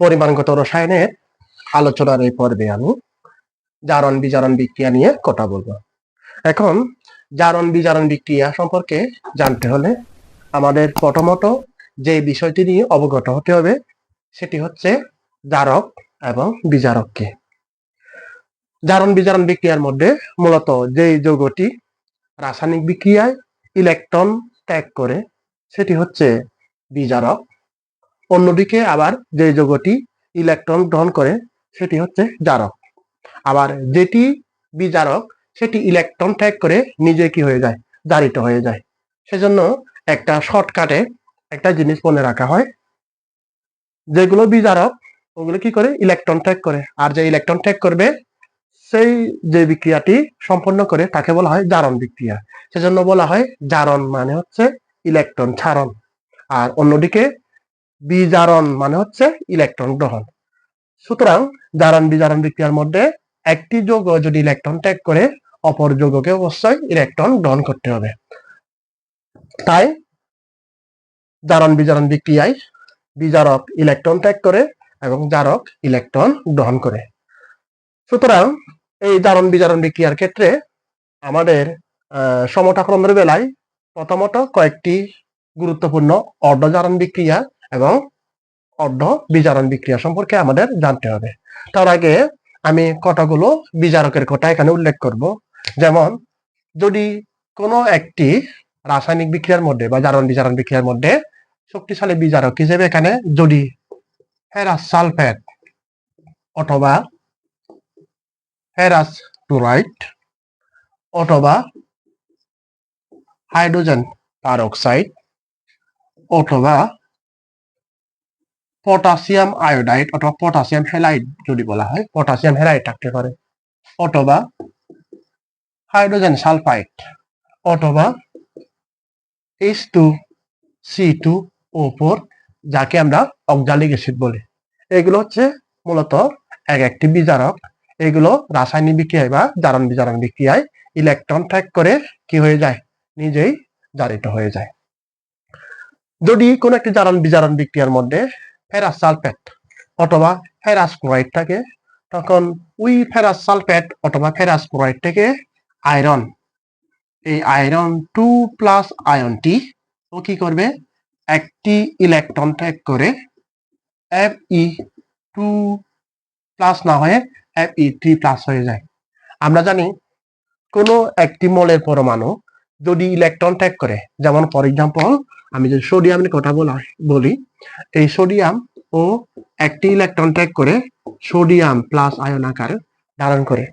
পরিমাণগত রসায়নের আলোচনার এই পর্বে আমি জারণ বিজারণ বিক্রিয়া নিয়ে কথা বলব। এখন জারণ বিজারণ বিক্রিয়া সম্পর্কে জানতে হলে আমাদের প্রথমত যে বিষয়টি নিয়ে অবগত হতে হবে সেটি হচ্ছে জারক এবং বিজারককে। জারণ বিজারণ বিক্রিয়ার মধ্যে মূলত যেই যৌগটি রাসায়নিক বিক্রিয়ায় ইলেকট্রন ত্যাগ করে, সেটি হচ্ছে বিজারক। অন্যদিকে আবার যে যৌগটি ইলেকট্রন গ্রহণ করে, সেটি হচ্ছে জারক। আবার যেটি বিজারক, সেটি ইলেকট্রন ত্যাগ করে নিজে কি হয়ে যায়? জারিত হয়ে যায়। সেজন্য একটা শর্টকাটে একটা জিনিস মনে রাখা হয়। যেগুলো বিজারক, ওগুলো কি করে? ইলেকট্রন ত্যাগ করে। আর যে ইলেকট্রন ত্যাগ করবে, সেই যে বিক্রিয়াটি সম্পন্ন করে তাকে বলা হয় জারণ বিক্রিয়া। সেজন্য বলা হয় জারণ মানে হচ্ছে ইলেকট্রন ছাড়ন আর অন্যদিকে বিজারণ মানে হচ্ছে ইলেকট্রন গ্রহণ। সুতরাং জারণ বিজারণ বিক্রিয়ার মধ্যে একটি যৌগ যদি ইলেকট্রন ত্যাগ করে অপর যৌগকে অবশ্যই ইলেকট্রন গ্রহণ করতে হবে। তাই জারণ বিজারণ বিক্রিয়ায় বিজারক ইলেকট্রন ত্যাগ করে এবং জারক ইলেকট্রন গ্রহণ করে। সুতরাং এই জারণ বিজারণ বিক্রিয়ার ক্ষেত্রে আমাদের আহ, সমতাক্রমের বেলায় প্রথমত কয়েকটি গুরুত্বপূর্ণ অর্ধ জারণ বিক্রিয়া এবং অর্ধ বিজারণ বিক্রিয়া সম্পর্কে আমাদের জানতে হবে। তার আগে আমি কতগুলো বিজারকের কথা এখানে উল্লেখ করব। যেমন, যদি কোনো একটি রাসায়নিক বিক্রিয়ার মধ্যে বা জারণ বিজারণ বিক্রিয়ার মধ্যে শক্তিশালী বিজারক হিসেবে এখানে যদি ফেরাস সালফেট অথবা ফেরাস ক্লোরাইড অথবা হাইড্রোজেন পারঅক্সাইড অথবা পটাশিয়াম আয়োডাইড অথবা পটাশিয়াম হ্যালাইড যদি বলা হয়, পটাশিয়াম হ্যালাইড থাকতে পারে। অথবা হাইড্রোজেন সালফাইড অথবা H two C two O four যাকে আমরা অক্সালিক অ্যাসিড বলি। এগুলো হচ্ছে মূলত এক একটি বিজারক। এগুলো রাসায়নিক বিক্রিয়ায় বা জারণ বিজারণ বিক্রিয়ায় ইলেকট্রন ত্যাগ করে কি হয়ে যায়? নিজেই জারিত হয়ে যায়। যদি কোনো একটি জারণ বিজারণ বিক্রিয়ার মধ্যে ফেরাস সালফেট অথবা ফেরাস ক্লোরাইড থাকে, তখন ওই ফেরাস সালফেট অথবা ফেরাস ক্লোরাইড থেকে আয়রন। এই আয়রন টু প্লাস আয়নটি ও কি করবে? একটি ইলেকট্রন ত্যাগ করে এফ ই টু প্লাস না হয়ে এফ ই থ্রি প্লাস হয়ে যায়। আমরা জানি কোনো একটি মলের পরমাণু যদি ইলেকট্রন ত্যাগ করে, যেমন ফর এক্সাম্পল আমি যদি সোডিয়ামের কথা বলা বলি, এই সোডিয়াম ও একটি ইলেকট্রন ত্যাগ করে সোডিয়াম প্লাস আয়ন আকার ধারণ করে।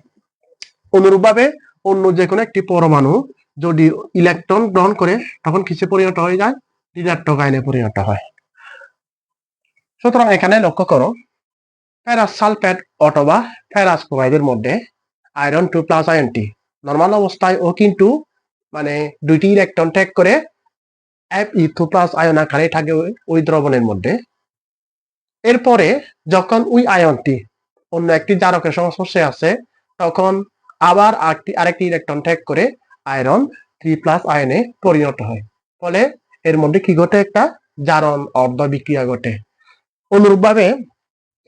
অনুরূপভাবে অন্য যে কোনো একটি পরমাণু যদি ইলেকট্রন গ্রহণ করে, তখন কিসে পরিণত হয়ে যায়? ঋণাত্মক আয়নে পরিণত হয়। সুতরাং এখানে লক্ষ্য করো ফেরাস সালফেট অথবা ফেরাস ক্লোরাইডের মধ্যে আয়রন টু প্লাস আয়নটি নর্মাল অবস্থায় ও কিন্তু মানে দুইটি ইলেকট্রন ত্যাগ করে F E two plus ion আকারে থাকে ওই- দ্রবণের মধ্যে। এরপরে যখন ওই আয়নটি অন্য একটি জারকের সংস্পর্শে আছে তখন আবার আরেকটি ইলেকট্রন ত্যাগ করে আয়রন থ্রি প্লাস আয়নে পরিণত হয়। ফলে এর মধ্যে কি ঘটে? একটা জারণ অর্ধ বিক্রিয়া ঘটে। অনুরূপভাবে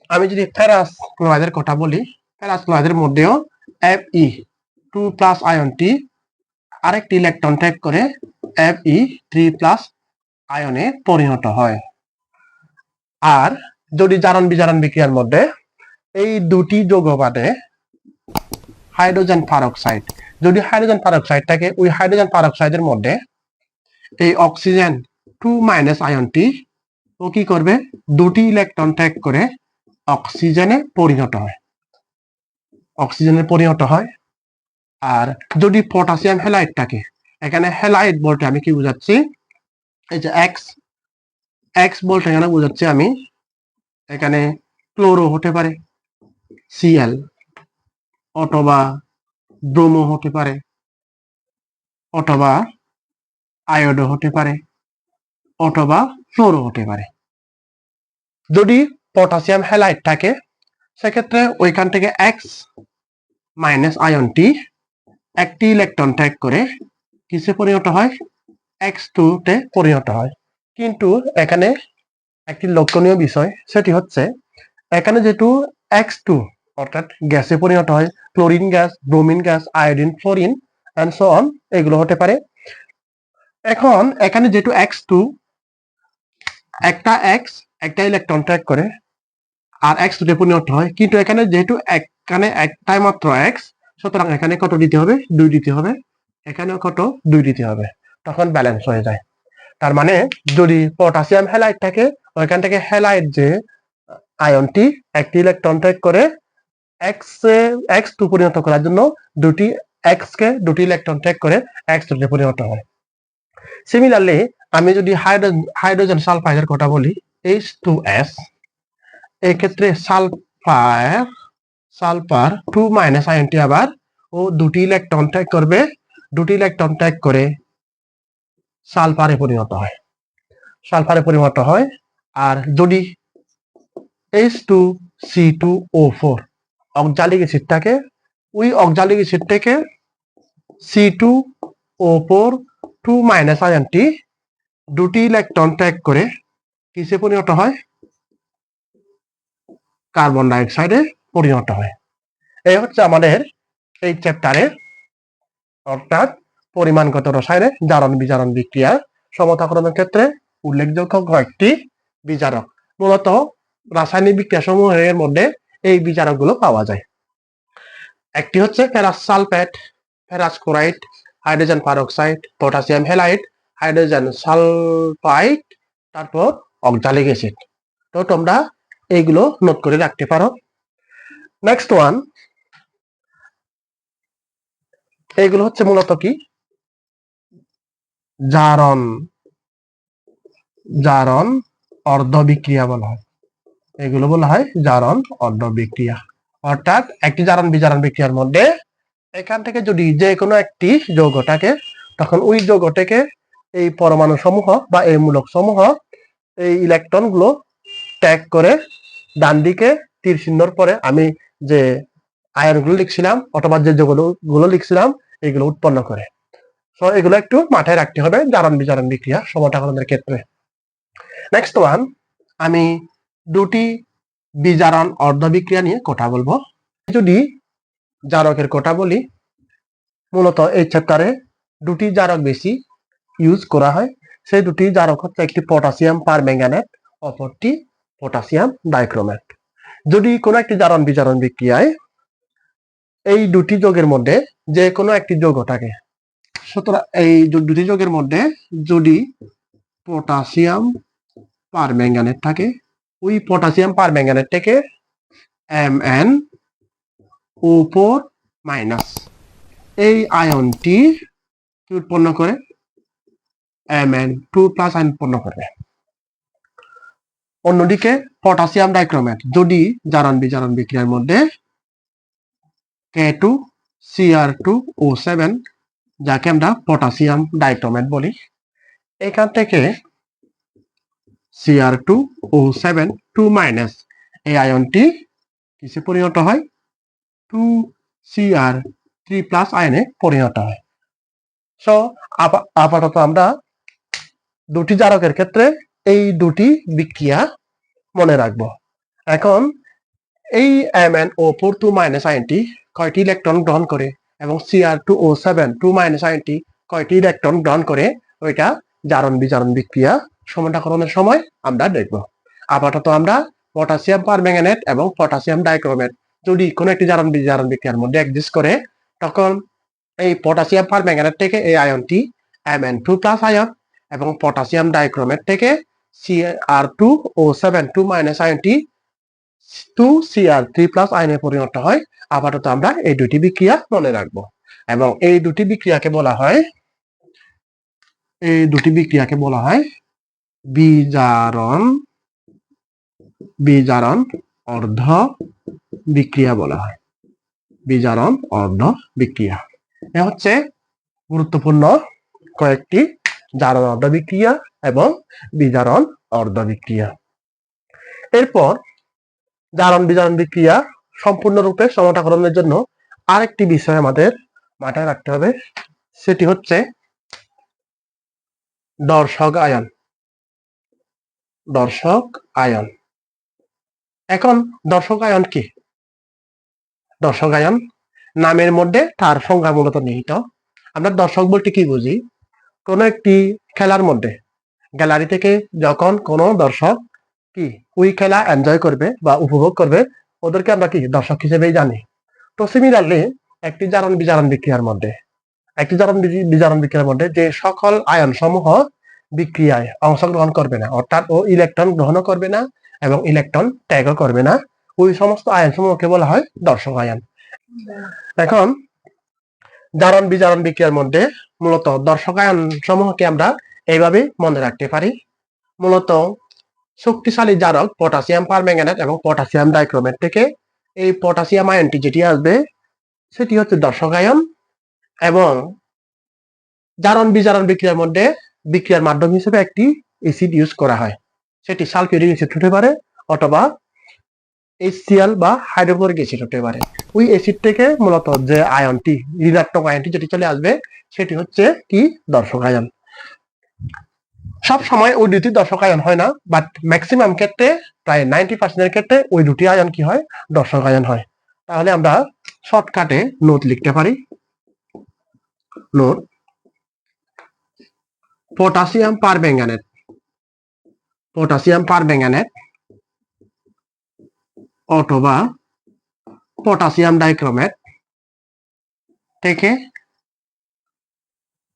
আমি যদি ফেরাস ক্লোরাইডের কথা বলি, ফেরাস ক্লোরাইডের মধ্যেও এফ ই টু প্লাস আয়নটি আরেকটি ইলেকট্রন ত্যাগ করে এফ ই থ্রি প্লাস আয়নে পরিণত হয়। আর যদি জারণ বিজারণ বিক্রিয়ার মধ্যে এই দুটি যৌগ হাইড্রোজেন পারঅক্সাইড যদি হাইড্রোজেন পারঅক্সাইড থাকে, ওই হাইড্রোজেন পারঅক্সাইডের মধ্যে এই অক্সিজেন টু মাইনাস আয়নটি ও কি করবে? দুটি ইলেকট্রন ত্যাগ করে অক্সিজেনে পরিণত হয়। অক্সিজেনে পরিণত হয়। আর যদি পটাশিয়াম হ্যালাইড থাকে এখানে হ্যালাইড বলতে আমি কি বুঝাচ্ছি? এই যে এক্স এক্স বলতে এখানে বুঝাচ্ছি আমি, এখানে ক্লোরো হতে পারে সিএল অথবা ব্রোমো হতে পারে, অথবা আয়োডো হতে পারে, অথবা ফ্লোরো হতে পারে। যদি পটাশিয়াম হ্যালাইড থাকে, সেক্ষেত্রে ওইখান থেকে এক্স মাইনাস আয়নটি একটি ইলেকট্রন ত্যাগ করে কিসে পরিণত হয়? এক্স টু তে পরিণত হয়। কিন্তু এখানে একটি লক্ষণীয় বিষয়, সেটি হচ্ছে এখানে যেহেতু এক্স টু অর্থাৎ গ্যাসে পরিণত হয়, chlorine gas, bromine gas, iodine, fluorine and so on এগুলো হতে পারে। এখন এখানে যেহেতু এক্স টু একটা এক্স একটা ইলেকট্রন ট্র্যাক করে, আর এক্স টুতে পরিণত হয়। কিন্তু এখানে যেহেতু এখানে একটাই মাত্র এক্স সুতরাং এখানে কত দিতে হবে? দুই দিতে হবে। এখানেও কত? দুই দিতে হবে। তখন ব্যালেন্স হয়ে যায়। তার মানে যদি পটাশিয়াম হ্যালাইড থাকে, ওইখান থেকে হ্যালাইড যে আয়নটি একটি ইলেকট্রন ট্র্যাক করে এক্স এক্স টু পরিণত করার জন্য দুটি এক্স কে দুটি ইলেকট্রন ট্র্যাক করে এক্স টুতে পরিণত হয়। সিমিলারলি আমি যদি হাইড্রোজেন হাইড্রোজেন সালফাইডের কথা বলি এইচ টু এস এক্ষেত্রে ক্ষেত্রে সালফার সালফার টু মাইনাস আয়নটি আবার ও দুটি ইলেকট্রন ট্র্যাক করবে দুটি ইলেকট্রন ট্র্যাক করে সালফারে পরিণত হয়। সালফারে পরিণত হয় আর যদি H two C two O four oxalic থাকে ওই অক্সালিক থেকে C two O four two minus আয়নটি দুটি ইলেকট্রন ট্র্যাক করে কিসে পরিণত হয়? কার্বন ডাইঅক্সাইডে পরিণত হয়। এই হচ্ছে আমাদের এই চ্যাপ্টারে অর্থাৎ পরিমাণগত রসায়নে জারণ বিজারণ বিক্রিয়া সমতাকরণের ক্ষেত্রে উল্লেখযোগ্য কয়েকটি বিজারক। মূলত রাসায়নিক বিক্রিয়া সমূহের মধ্যে এই বিজারকগুলো পাওয়া যায়। একটি হচ্ছে ferrous sulphate, ferrous chloride, hydrogen peroxide, potassium halide hydrogen sulphide, তারপর অক্সালিক অ্যাসিড। তো তোমরা এইগুলো নোট করে রাখতে পারো। নেক্সট ওয়ান এইগুলো হচ্ছে মূলত কি? জারণ। জারণ অর্ধ বিক্রিয়া বলা হয়। এগুলো বলা হয় জারণ অর্ধ বিক্রিয়া অর্থাৎ একটি জারণ বিজারণ বিক্রিয়ার মধ্যে এখান থেকে যদি যে কোনো একটি যৌগ থাকে তখন ওই যৌগটাকে এই পরমাণু সমূহ বা এই মূলক সমূহ এই ইলেকট্রনগুলো ত্যাগ করে ডান দিকে তীর চিহ্নর পরে আমি যে আয়নগুলো লিখছিলাম অথবা যে যৌগগুলো লিখছিলাম এগুলো উৎপন্ন করে। সো এগুলো একটু মাথায় রাখতে হবে, জারণ বিজারণ বিক্রিয়া সমতাকরণের ক্ষেত্রে। নেক্সট ওয়ান আমি দুটি বিজারণ অর্ধ বিক্রিয়া নিয়ে কথা বলব। যদি জারকের কথা বলি, মূলত এই চ্যাপ্টারে দুটি জারক বেশি ইউজ করা হয়। সেই দুটি জারক হচ্ছে একটি পটাশিয়াম পারম্যাঙ্গানেট অপরটি পটাশিয়াম ডাইক্রোমেট যদি কোনো একটি জারণ বিজারণ বিক্রিয়ায় এই দুটি যোগের মধ্যে যে কোনো একটি যোগ থাকে। সুতরাং এই দুটি যোগের মধ্যে যদি পটাশিয়াম পারম্যাঙ্গানেট থাকে, ওই পটাশিয়াম পারম্যাঙ্গানেট থেকে M N O four minus এই আয়নটি কি উৎপন্ন করে? M N two plus ion উৎপন্ন করবে অন্যদিকে পটাশিয়াম ডাইক্রোমেট যদি জারণ বিজারণ বিক্রিয়ার মধ্যে K two CR two O seven যাকে আমরা পটাশিয়াম ডাইক্রোমেট বলি। এখান থেকে CR two O seven two minus এই আয়নটি কিসে পরিণত হয়? টু সিআর থ্রি প্লাস আয়নে পরিণত হয়। সো আপাতত আমরা দুটি জারকের ক্ষেত্রে এই দুটি বিক্রিয়া মনে রাখব। এখন এই M N O four two minus আইনটি কয়টি ইলেকট্রন গ্রহণ করে? এবং C R two O seven two minus আইনটি কয়টি ইলেকট্রন গ্রহণ করে? ওইটা জারণ বিজারণ বিক্রিয়া সমতাকরণের সময় আমরা দেখব। আপাতত আমরা পটাশিয়াম পারম্যাঙ্গানেট এবং পটাশিয়াম ডাইক্রোমেট যদি কোনো একটি জারণ বিজারণ বিক্রিয়ার মধ্যে এক্সিস্ট করে, তখন এই পটাশিয়াম পারম্যাঙ্গানেট থেকে এই আয়নটি M N two plus ion এবং পটাশিয়াম ডাইক্রোমেট থেকে C R two O seven two minus আয়নটি two C R three plus আয়নে পরিণত হয়। আপাতত আমরা এই দুটি বিক্রিয়া মনে রাখব। এবং এই দুটি বিক্রিয়াকে বলা হয়, এই দুটি বিক্রিয়াকে বলা হয় বিজারণ বিজারণ অর্ধ বিক্রিয়া বলা হয়। বিজারণ অর্ধ বিক্রিয়া। এ হচ্ছে গুরুত্বপূর্ণ কয়েকটি জারণ অর্ধ বিক্রিয়া এবং বিজারণ অর্ধ বিক্রিয়া। এরপর জারণ বিজারণ বিক্রিয়া সম্পূর্ণরূপে সমতাকরণের জন্য আরেকটি বিষয় আমাদের মাথায় রাখতে হবে। সেটি হচ্ছে দর্শক আয়ন। দর্শক আয়ন। এখন দর্শকায়ন কি? দর্শক আয়ন নামের মধ্যে তার সংজ্ঞা মূলত নিহিত। আমরা দর্শক বলতে কি বুঝি? কোনো একটি খেলার মধ্যে গ্যালারি থেকে যখন কোনো দর্শক কি? ওই খেলা এনজয় করবে বা উপভোগ করবে, ওদেরকে আমরা কি দর্শক হিসেবেই জানি। তো সিমিলারলি একটি জারণ বিজারণ বিক্রিয়ার মধ্যে, একটি জারণ বিজারণ বিক্রিয়ার মধ্যে যে সকল আয়ন সমূহ বিক্রিয়ায় অংশগ্রহণ করবে না, অর্থাৎ ও ইলেকট্রন গ্রহণ করবে না এবং ইলেকট্রন ত্যাগও করবে না, ওই সমস্ত আয়ন সমূহকে বলা হয় দর্শক আয়ন। এখন, জারণ বিজারণ বিক্রিয়ার মধ্যে মূলত দর্শক আয়ন সমূহকে আমরা এইভাবে মনে রাখতে পারি। মূলত শক্তিশালী জারক পটাশিয়াম পারম্যাঙ্গানেট এবং পটাশিয়াম ডাইক্রোমেট থেকে এই পটাশিয়াম আয়নটি যেটি আসবে, সেটি হচ্ছে দর্শক আয়ন এবং জারণ বিজারণ বিক্রিয়ার মধ্যে বিক্রিয়ার মাধ্যম হিসেবে একটি এসিড ইউজ করা হয়। সেটি সালফিউরিক অ্যাসিড হতে পারে অথবা HCl বা হাইড্রোক্লোরিক অ্যাসিড হতে পারে। ওই অ্যাসিড থেকে মূলত যে আয়নটি, ঋণাত্মক আয়নটি যেটি চলে আসবে, সেটি হচ্ছে কি? দর্শক আয়ন। সব সময় ওই দুটি দর্শক আয়ন হয় না বাট ম্যাক্সিমাম ক্ষেত্রে প্রায় নাইনটি পার্সেন্টের ক্ষেত্রে ওই দুটি আয়ন কি হয়? দর্শক আয়ন হয়। তাহলে আমরা শর্টকাটে নোট লিখতে পারি। Note potassium per permanganate potassium per permanganate অথবা পটাশিয়াম ডাইক্রোমেট থেকে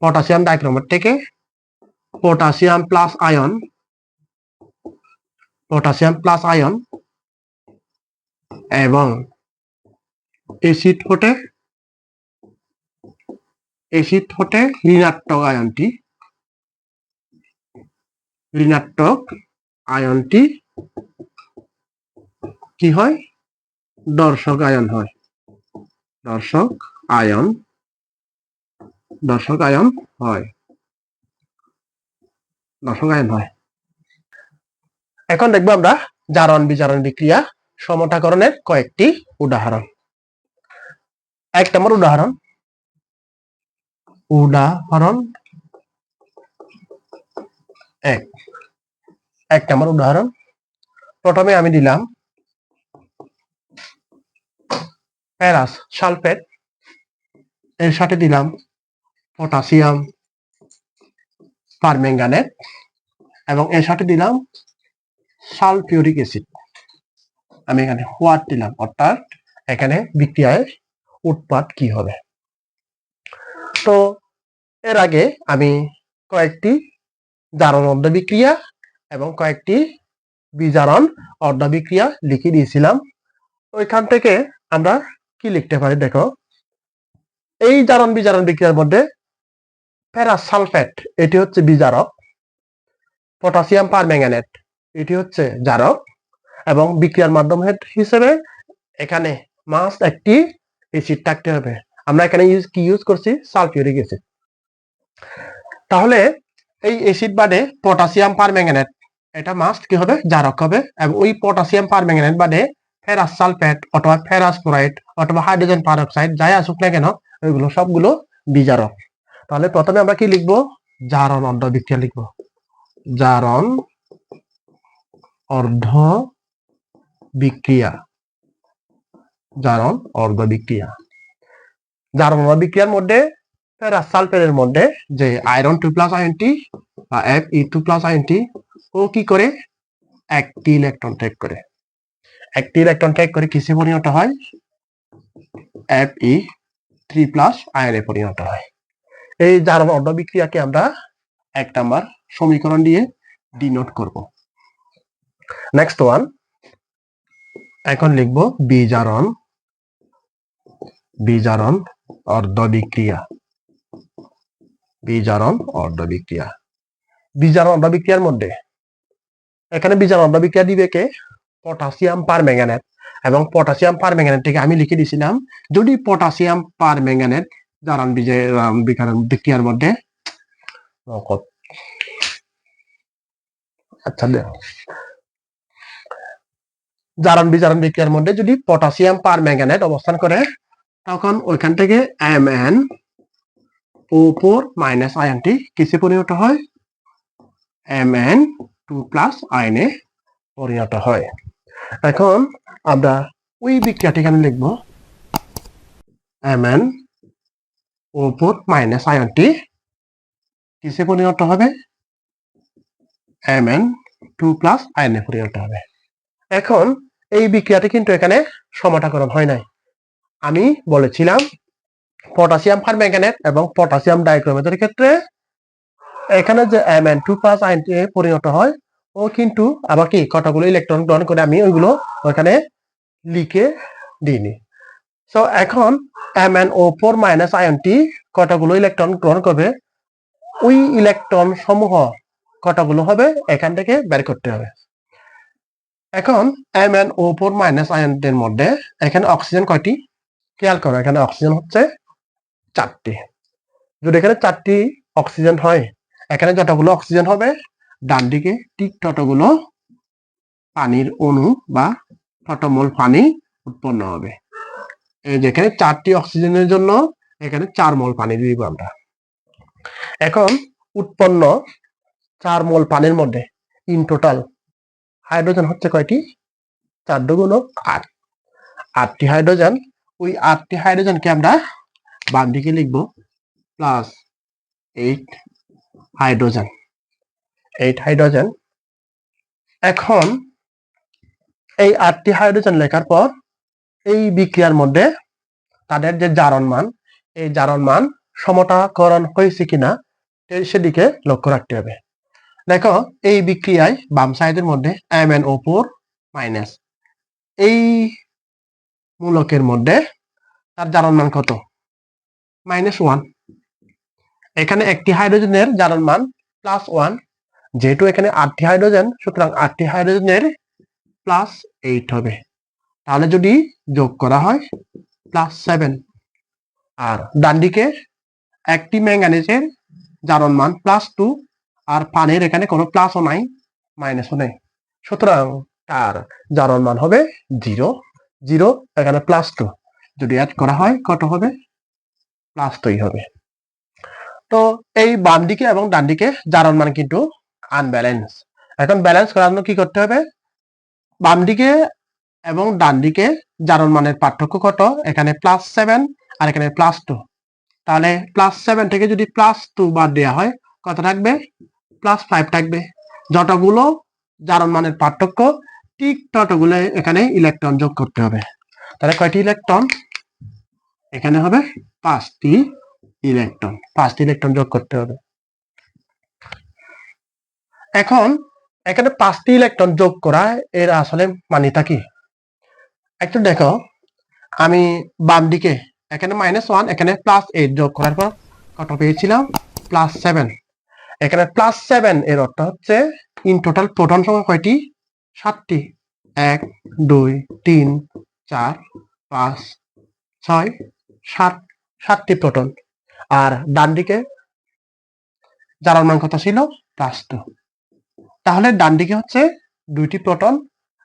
পটাশিয়াম ডাইক্রোমেট থেকে potassium plus ion potassium plus ion এবং এসিড হতে এসিড হতে ঋণাত্মক আয়নটি। ঋণাত্মক আয়নটি কি হয়? দর্শক আয়ন হয়। দর্শক আয়ন দর্শক আয়ন হয়। দর্শক আয়ন হয়। এখন দেখব আমরা জারণ বিজারণ বিক্রিয়া সমতাকরণের কয়েকটি উদাহরণ। এক নম্বর উদাহরণ। উদাহরণ এক। এক নম্বর উদাহরণ। প্রথমে আমি দিলাম প্যারাস সালফেট, এর সাথে দিলাম পটাশিয়াম পারম্যাঙ্গানেট এবং এর সাথে দিলাম সালফিউরিক অ্যাসিড। আমি এখানে হোয়াট দিলাম, অর্থাৎ এখানে বিক্রিয়ায় উৎপাদ কি হবে। তো এর আগে আমি কয়েকটি জারণ অর্ধ বিক্রিয়া এবং কয়েকটি বিজারণ অর্ধ বিক্রিয়া লিখে দিয়েছিলাম। ওইখান থেকে আমরা কি লিখতে পারি, দেখো? এই জারণ বিজারণ বিক্রিয়ার মধ্যে ফেরাস সালফেট এটি হচ্ছে বিজারক। পটাশিয়াম পারম্যাঙ্গানেট এটি হচ্ছে জারক। এবং বিক্রিয়ার মাধ্যম হিসেবে এখানে মাস্ট একটি এসিড থাকতে হবে। আমরা এখানে ইউজ কি ইউজ করছি? সালফিউরিক অ্যাসিড তাহলে এই অ্যাসিড বাদে পটাশিয়াম পারম্যাঙ্গানেট এটা মাস্ট কি হবে? জারক হবে। এবং ওই পটাশিয়াম পারম্যাঙ্গানেট বাদে ফেরাস সালফেট অথবা ফেরাস ক্লোরাইড অথবা হাইড্রোজেন পারঅক্সাইড যাই আসুক না কেন, ওইগুলো সবগুলো বিজারক। তাহলে প্রথমে আমরা কি লিখব? জারণ অর্ধ বিক্রিয়া লিখব। জারণ অর্ধ বিক্রিয়া। জারণ অর্ধ বিক্রিয়া। জারণ অর্ধ বিক্রিয়ার মধ্যে সালফেটের মধ্যে যে আয়রন টু প্লাস আয়নটি বা এফ ই টু প্লাস আয়নটি ও কি করে? একটি ইলেকট্রন ত্যাগ করে। একটি ইলেকট্রন ত্যাগ করে কিসে পরিণত হয়? এফ ই থ্রি প্লাস আয়নে পরিণত হয়। এই অর্ধ বিক্রিয়াকে আমরা এক নাম্বার সমীকরণ দিয়ে ডিনোট করব। নেক্সট ওয়ান এখন লিখব বিজারণ বিজারণ অর্ধ বিক্রিয়া বিজারণ অর্ধ বিক্রিয়া বিজারণ অর্ধ বিক্রিয়ার মধ্যে, এখানে বিজারণ অর্ধ বিক্রিয়া দিবে কে? পটাশিয়াম পারম্যাঙ্গানেট এবং পটাশিয়াম পারম্যাঙ্গানেট থেকে আমি লিখে দিয়েছিলাম যদি পটাশিয়াম পারম্যাঙ্গানেট জারণ বিজয় বিক্রিয়ার মধ্যে। আচ্ছা জারণ বিজারণ বিক্রিয়ার মধ্যে যদি পটাশিয়াম পার পারম্যাঙ্গানেট অবস্থান করে, তখন ওইখান থেকে M N O four minus আয়নটি কিসে পরিণত হয়? এম এন টু প্লাস আয়নে পরিণত হয়। এখন আমরা ওই বিক্রিয়াটি এখানে লিখব। এম এন ওপর মাইনাস আয়নটি কিসে পরিণত হবে? এম এন টু প্লাস আয়নে পরিণত হবে। এখন এই বিক্রিয়াটি কিন্তু এখানে সমাটাকরণ হয় নাই। আমি বলেছিলাম পটাশিয়াম পারম্যাঙ্গানেট এবং পটাশিয়াম ডাইক্রোমেটের ক্ষেত্রে এখানে যে এম এন টু প্লাস আয়নটি পরিণত হয়, ও কিন্তু আবার কি কতগুলো ইলেকট্রন গ্রহণ করে আমি ওইগুলো ওখানে লিখে দিইনি। সো এখন M N O four minus আয়নটি কটাগুলো ইলেকট্রন গ্রহণ করবে? ওই ইলেকট্রন সমূহ কতগুলো হবে? এখান থেকে বের করতে হবে। এখন M N O four minus আয়নটির মধ্যে এখানে অক্সিজেন কয়টি? খেয়াল করো, এখানে অক্সিজেন হচ্ছে চারটি। যদি এখানে চারটি অক্সিজেন হয়, এখানে যতগুলো অক্সিজেন হবে, ডান দিকে ঠিক ততগুলো পানির অণু বা ততমূল পানি উৎপন্ন হবে। যেখানে চারটি অক্সিজেনের জন্য এখানে চার মোল পানি দিব আমরা। এখন উৎপন্ন চার মোল পানির মধ্যে ইন টোটাল হাইড্রোজেন হচ্ছে কয়টি? চার দুগুণ আট। আটটি হাইড্রোজেন ওই আটটি হাইড্রোজেনকে আমরা বাম দিকে লিখব plus eight hydrogen eight hydrogen এখন এই আটটি হাইড্রোজেন লেখার পর এই বিক্রিয়ার মধ্যে তাদের যে জারণ মান, এই জারণ মান সমতাকরণ হয়েছে কিনা সেদিকে লক্ষ্য রাখতে হবে। দেখো, এই বিক্রিয়ায় বাম সাইডের মধ্যে M N O four minus. এই মূলকের মধ্যে তার জারণ মান কত? Minus one. এখানে একটি হাইড্রোজেনের জারণ মান প্লাস ওয়ান। যেহেতু এখানে আটটি হাইড্রোজেন, সুতরাং আটটি হাইড্রোজেনের প্লাস এইট হবে। তাহলে যদি যোগ করা হয় প্লাস সেভেন আর ডান দিকে একটি ম্যাঙ্গানিজের জারণ মান প্লাস টু আর পানের এখানে কোনো প্লাসও নাই মাইনাসও নেই। সুতরাং তার জারণ মান হবে জিরো জিরো এখানে প্লাস টু যদি অ্যাড করা হয়, কত হবে? প্লাস টুই হবে। তো এই বাম দিকে এবং ডান দিকে জারণ মান কিন্তু আনব্যালেন্স এখন ব্যালেন্স করার জন্য কি করতে হবে? বাম দিকে এবং ডান দিকে জারণ মানের পার্থক্য কত? এখানে প্লাস সেভেন আর এখানে প্লাস টু তাহলে প্লাস সেভেন থেকে যদি প্লাস টু বাদ দেওয়া হয়, কত থাকবে? প্লাস ফাইভ থাকবে। যতগুলো জারণ মানের পার্থক্য, ঠিক ততগুলো এখানে ইলেকট্রন যোগ করতে হবে। তাহলে কয়টি ইলেকট্রন এখানে হবে পাঁচটি ইলেকট্রন পাঁচটি ইলেকট্রন যোগ করতে হবে। এখন এখানে পাঁচটি ইলেকট্রন যোগ করা এর আসলে মানিটা কি? একটু দেখো, আমি বাম দিকে, এখানে মাইনাস ওয়ান এখানে প্লাস এইট যোগ করার পর কত পেয়েছিলাম প্লাস সেভেন এখানে প্লাস সেভেন এর অর্থ হচ্ছে ইন টোটাল প্রোটন সংখ্যা কয়টি? সাতটি। এক, দুই, তিন, চার, পাঁচ, ছয়, সাত, সাতটি প্রোটন আর ডান দিকে যার মান কত ছিল? প্লাস টু তাহলে ডান দিকে হচ্ছে দুইটি প্রোটন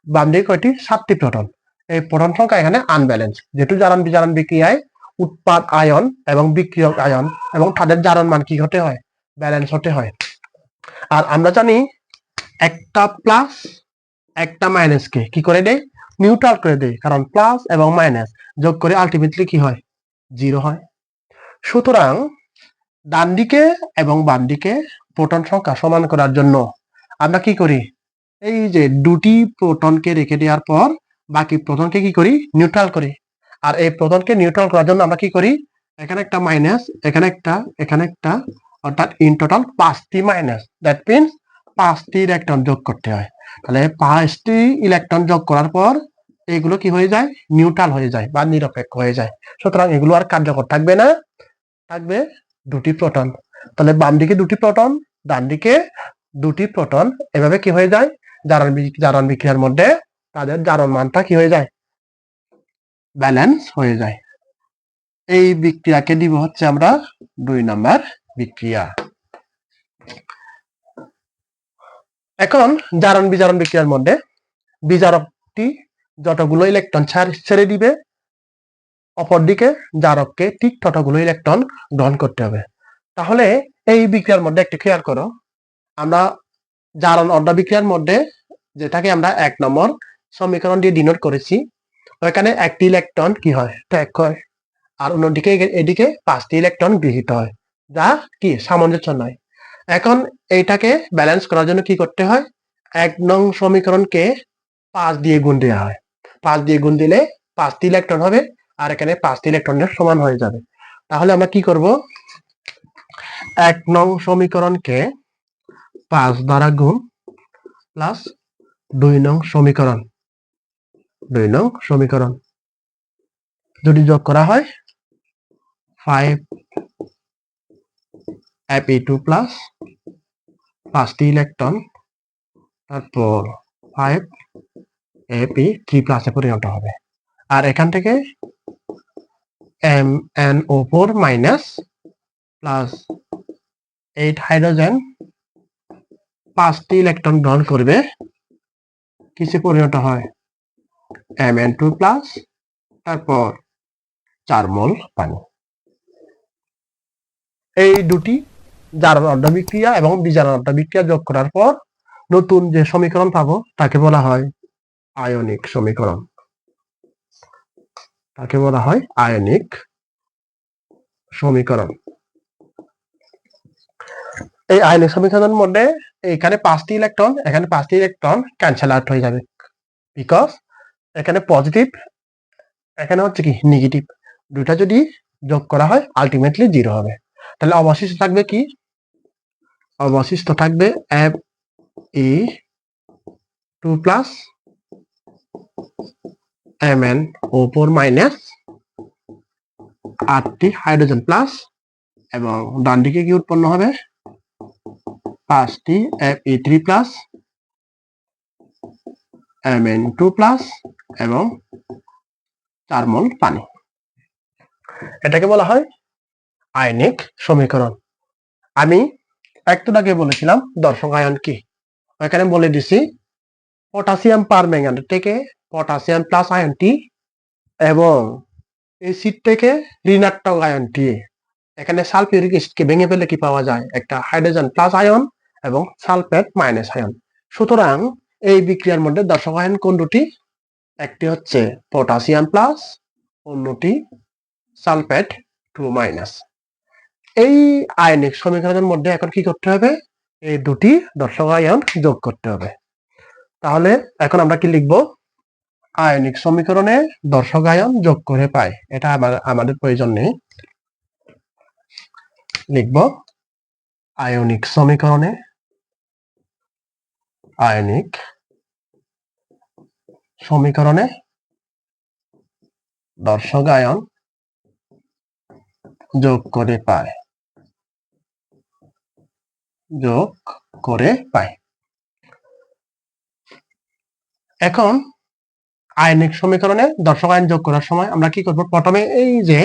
বাম দিকে কয়টি? সাতটি প্রোটন এই প্রোটন সংখ্যা এখানে আনব্যালেন্স যেহেতু জারণ বিজারণ বিক্রিয়ায় উৎপাদ আয়ন এবং বিক্রিয়ক আয়ন এবং তাদের জারণ মান কি হতে হয়? ব্যালেন্স হতে হয়। আর আমরা জানি একটা প্লাস একটা মাইনাসকে কি। করে দেয়? নিউট্রাল করে দেয়। কারণ প্লাস এবং মাইনাস যোগ করে আলটিমেটলি কি হয়? জিরো হয়। সুতরাং ডান দিকে এবং বাম দিকে প্রোটন সংখ্যা সমান করার জন্য আমরা কি করি? এই যে দুটি প্রোটনকে রেখে দেওয়ার পর বাকি প্রোটনকে কি করি? নিউট্রাল করি। আর এই প্রোটনকে নিউট্রাল করার জন্য আমরা কি করি? এখানে একটা মাইনাস এখানে একটা এখানে একটা, অর্থাৎ ইন টোটাল পাঁচটি মাইনাস দ্যাট মিনস পাঁচটি ইলেকট্রন যোগ করতে হয়। তাহলে পাঁচটি ইলেকট্রন যোগ করার পর এগুলো কি হয়ে যায়? নিউট্রাল হয়ে যায় বা নিরপেক্ষ হয়ে যায়। সুতরাং এগুলো আর কার্যকর থাকবে না। থাকবে দুটি প্রোটন তাহলে বাম দিকে দুটি প্রোটন ডান দিকে দুটি প্রোটন এভাবে কি হয়ে যায়? জারণ জারণ বিক্রিয়ার মধ্যে তাদের জারণ মানটা কি হয়ে যায়? ব্যালেন্স হয়ে যায়। এই বিক্রিয়াকে দিব হচ্ছে আমরা দুই নাম্বার বিক্রিয়া। এখন জারণ বিজারণ বিক্রিয়ার মধ্যে বিজারকটি যতগুলো ইলেকট্রন ছেড়ে দিবে, অপরদিকে জারককে ঠিক ততগুলো ইলেকট্রন গ্রহণ করতে হবে। তাহলে এই বিক্রিয়ার মধ্যে একটু খেয়াল করো। আমরা জারণ অর্ধ বিক্রিয়ার মধ্যে যেটাকে আমরা এক নম্বর সমীকরণ দিয়ে ডিনোট করেছি। ওইখানে একটি ইলেকট্রন কি হয়? ত্যাগ হয় আর অন্যদিকে এদিকে পাঁচটি ইলেকট্রন গৃহীত হয়। যা কি? সামঞ্জস্য নয়। এখন এইটাকে ব্যালেন্স করার জন্য কি করতে হয়? এক নং সমীকরণকে পাঁচ দিয়ে গুণ দেওয়া হয়। পাঁচ দিয়ে গুণ দিলে পাঁচটি ইলেকট্রন হবে আর এখানে পাঁচটি ইলেকট্রনের সমান হয়ে যাবে। তাহলে আমরা কি করব? এক নং সমীকরণকে পাঁচ দ্বারা গুণ প্লাস দুই নং সমীকরণ। দুই নং সমীকরণ। যদি যোগ করা হয় ফাইভ ই টু প্লাস পাঁচটি ইলেকট্রন তারপর ফাইভ ই থ্রি প্লাসে পরিণত হবে। আর এখান থেকে M N O four minus plus eight hydrogen পাঁচটি ইলেকট্রন গ্রহণ করবে, কিসে পরিণত হয়? এম এন টু প্লাস তারপর চার মোল পানি। এই দুটি জারণ অর্ধ বিক্রিয়া এবং বিজারণ অর্ধ বিক্রিয়া যোগ করার পর নতুন যে সমীকরণ পাবো, তাকে বলা হয় আয়নিক সমীকরণ। তাকে বলা হয় আয়নিক সমীকরণ। এই আয়নিক সমীকরণের মধ্যে এখানে পাঁচটি ইলেকট্রন, এখানে পাঁচটি ইলেকট্রন ক্যান্সেল আউট হয়ে যাবে। বিকজ এখানে পজিটিভ এখানে হচ্ছে কি নেগেটিভ দুইটা যদি যোগ করা হয় আলটিমেটলি জিরো হবে। তাহলে অবশিষ্ট থাকবে কি? অবশিষ্ট থাকবে F E two plus M N O four minus আটটি হাইড্রোজেন প্লাস এবং ডান দিকে কি উৎপন্ন হবে? পাঁচটি F E three plus M N two plus এবং চার মোল পানি। এটাকে বলা হয় আয়নিক সমীকরণ। আমি একটু আগে বলেছিলাম দর্শক আয়ন কি। এখানে বলে দিছি পটাশিয়াম পার ম্যাঙ্গানেট থেকে পটাশিয়াম প্লাস আয়নটি এবং এসিড থেকে ঋণাত্মক আয়নটি এখানে সালফিউরিক অ্যাসিডকে ভেঙে ফেলে কি পাওয়া যায়? একটা হাইড্রোজেন প্লাস আয়ন এবং সালফেট মাইনাস আয়ন। সুতরাং এই বিক্রিয়ার মধ্যে দর্শক আয়ন কোন দুটি একটি হচ্ছে পটাশিয়াম প্লাস অন্যটি সালফেট টু মাইনাস এই আয়নিক সমীকরণের মধ্যে এখন কি করতে হবে? এই দুটি দর্শক আয়ন যোগ করতে হবে। তাহলে এখন আমরা কি লিখব? আয়নিক সমীকরণে দর্শক আয়ন যোগ করে পাই এটা আমাদের প্রয়োজন নেই। লিখব আয়নিক সমীকরণে আয়নিক সমীকরণে দর্শক আয়ন যোগ করে পায়। যোগ করে পায়। এখন আয়নিক সমীকরণে দর্শক আয়ন যোগ করার সময় আমরা কি করব? প্রথমে এই যে,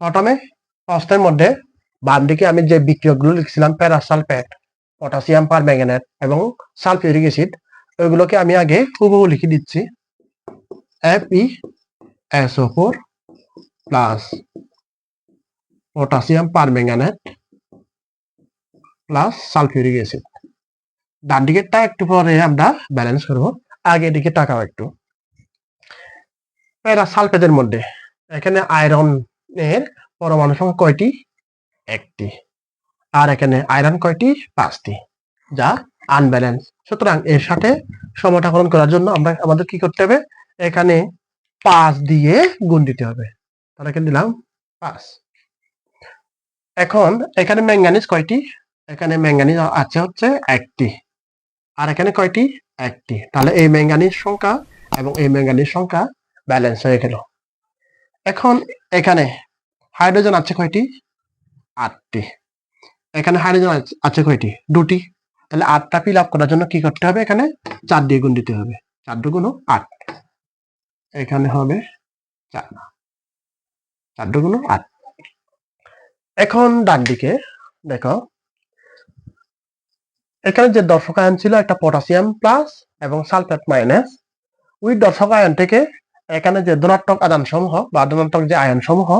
প্রথমে প্রশ্নের মধ্যে বাম দিকে আমি যে বিক্রিয়কগুলো লিখছিলাম, প্যারাসালফেট, পটাশিয়াম পার ম্যাঙ্গানেট এবং সালফিউরিক অ্যাসিড ওইগুলোকে আমি আগে হুবহু লিখে দিচ্ছি। ই S O four plus potassium permanganate plus sulphuric acid ডান দিকেরটা একটু পরে আমরা ব্যালেন্স করব আগে দিকে টাকাও একটু। প্যারা সালফেটের মধ্যে, এখানে আয়রনের পরমাণু সংখ্যা কয়টি? একটি। আর এখানে আয়রন কয়টি? পাঁচটি। যা আনব্যালেন্স সুতরাং এর সাথে সমটাকরণ করার জন্য আমরা আমাদের কি করতে হবে? এখানে পাঁচ দিয়ে গুণ দিতে হবে। এখানে দিলাম পাঁচ। এখন এখানে ম্যাঙ্গানিজ কয়টি? এখানে ম্যাঙ্গানিজ আছে হচ্ছে একটি। আর এখানে কয়টি? একটি। তাহলে এই ম্যাঙ্গানিজ সংখ্যা এবং এই ম্যাঙ্গানিজ সংখ্যা ব্যালেন্স হয়ে গেল। এখন এখানে হাইড্রোজেন আছে কয়টি? আটটি। এখানে হাইড্রোজেন আছে কয়টি? দুটি। তাহলে আটটা ফিল আপ করার জন্য কি করতে হবে এখানে? চার দিয়ে গুণ দিতে হবে। চার দুগুণ আট। এখানে হবে চার। চার দুগুণ আট। এখন ডান দিকে দেখো। এখানে যে দর্শক আয়ন ছিল একটা পটাশিয়াম প্লাস এবং সালফেট মাইনাস ওই দর্শক আয়ন থেকে এখানে যে ধনাত্মক আদান সমূহ বা ধনাত্মক যে আয়ন সমূহ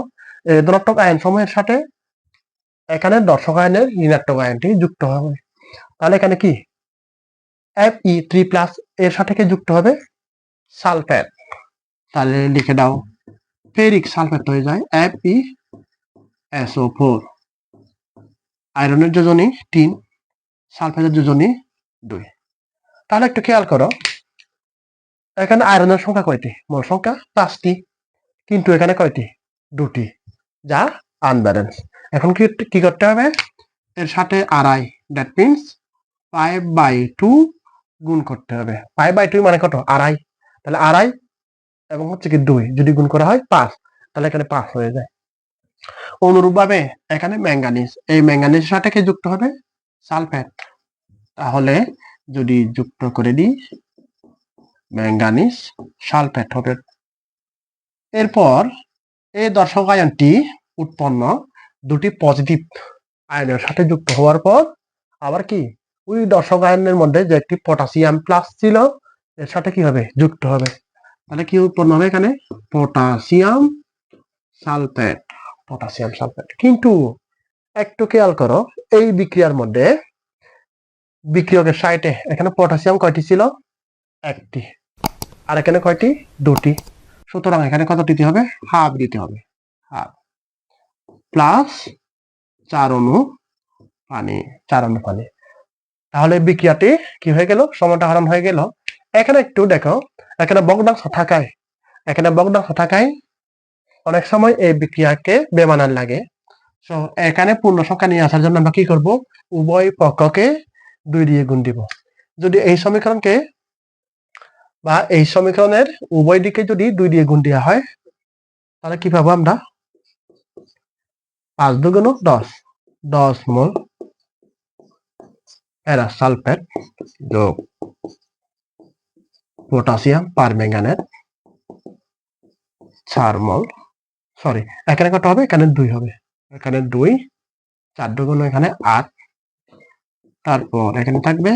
ধনাত্মক আয়ন সমূহের সাথে এখানে দর্শক আয়নের ঋণাত্মক আয়নটি যুক্ত হবে। তাহলে এখানে কি? এফ ই থ্রি প্লাস এর সাথে যুক্ত হবে? সালফেট। তাহলে লিখে দাও, ফেরিক সালফেট হয়ে যায় এফ ই এসও ফোর আয়রনের যোজনী তিন, সালফেটের যোজনী দুই। তাহলে একটু খেয়াল করো, এখানে আয়রনের সংখ্যা কয়টি? মোট সংখ্যা পাঁচটি, কিন্তু এখানে কয়টি? দুটি, যা আনব্যালেন্স এখন কি কি করতে হবে? এর সাথে আড়াই that means five by two গুণ করতে হবে। ফাইভ বাই টু মানে কত? আড়াই। তাহলে আড়াই এবং হচ্ছে কি দুই। যদি গুণ করা হয় পাঁচ। তাহলে এখানে পাঁচ হয়ে যায়। অনুরূপভাবে এখানে ম্যাঙ্গানিজ। এই ম্যাঙ্গানিজের সাথে কি যুক্ত হবে? সালফেট। তাহলে যদি যুক্ত করে দিই, ম্যাঙ্গানিজ সালফেট হবে। এরপর এই দর্শক আয়নটি উৎপন্ন দুটি পজিটিভ আয়নের সাথে যুক্ত হওয়ার পর আবার কি? ওই দর্শক আয়নের মধ্যে যে একটি পটাশিয়াম প্লাস ছিল, এর সাথে কি হবে? যুক্ত হবে। তাহলে কি উৎপন্ন হবে এখানে? পটাশিয়াম সালফেট পটাশিয়াম সালফেট কিন্তু একটু খেয়াল করো, এই বিক্রিয়ার মধ্যে বিক্রিয়কের সাইটে এখানে পটাশিয়াম কয়টি ছিল? একটি। আর এখানে কয়টি? দুটি। সুতরাং এখানে কত দিতে হবে? হাফ দিতে হবে। হাফ প্লাস চার অনু পানি, চার অনু পানি। তাহলে বিক্রিয়াটি কি হয়ে গেল? সময়টা হারান হয়ে গেল। এখানে একটু দেখো, এখানে বগডাংশ থাকায়, এখানে বগডাংশ থাকায় অনেক সময় এই বিক্রিয়াকে বেমানান লাগে। তো এখানে পূর্ণ সংখ্যা নিয়ে আসার জন্য আমরা কি করব? উভয় পক্ষকে দুই দিয়ে গুণ দিব। যদি এই সমীকরণকে বা এই সমীকরণের উভয় দিকে যদি দুই দিয়ে গুণ দেওয়া হয়, তাহলে কি পাবো আমরা? পাঁচ দুগুণ দশ। দশ মোল এরা সালফেট যোগ পটাশিয়াম, পারম্যাঙ্গানেট চার মোল সরি এখানে কত হবে? এখানে দুই হবে। এখানে দুই, চার দুগুণ এখানে আট। তারপর এখানে থাকবে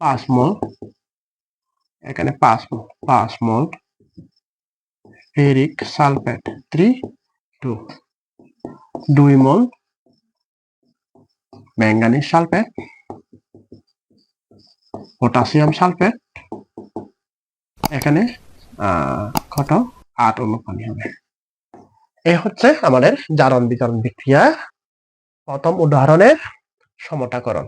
পাঁচ মোল এখানে পাঁচ মোল পাঁচ mole ferric sulphate three, two. দুই mole manganese sulphate. Potassium sulphate, এখানে কত? আট অনু পানি হবে। এই হচ্ছে আমাদের জারণ বিতরণ বিক্রিয়া। প্রথম উদাহরণের সমতাকরণ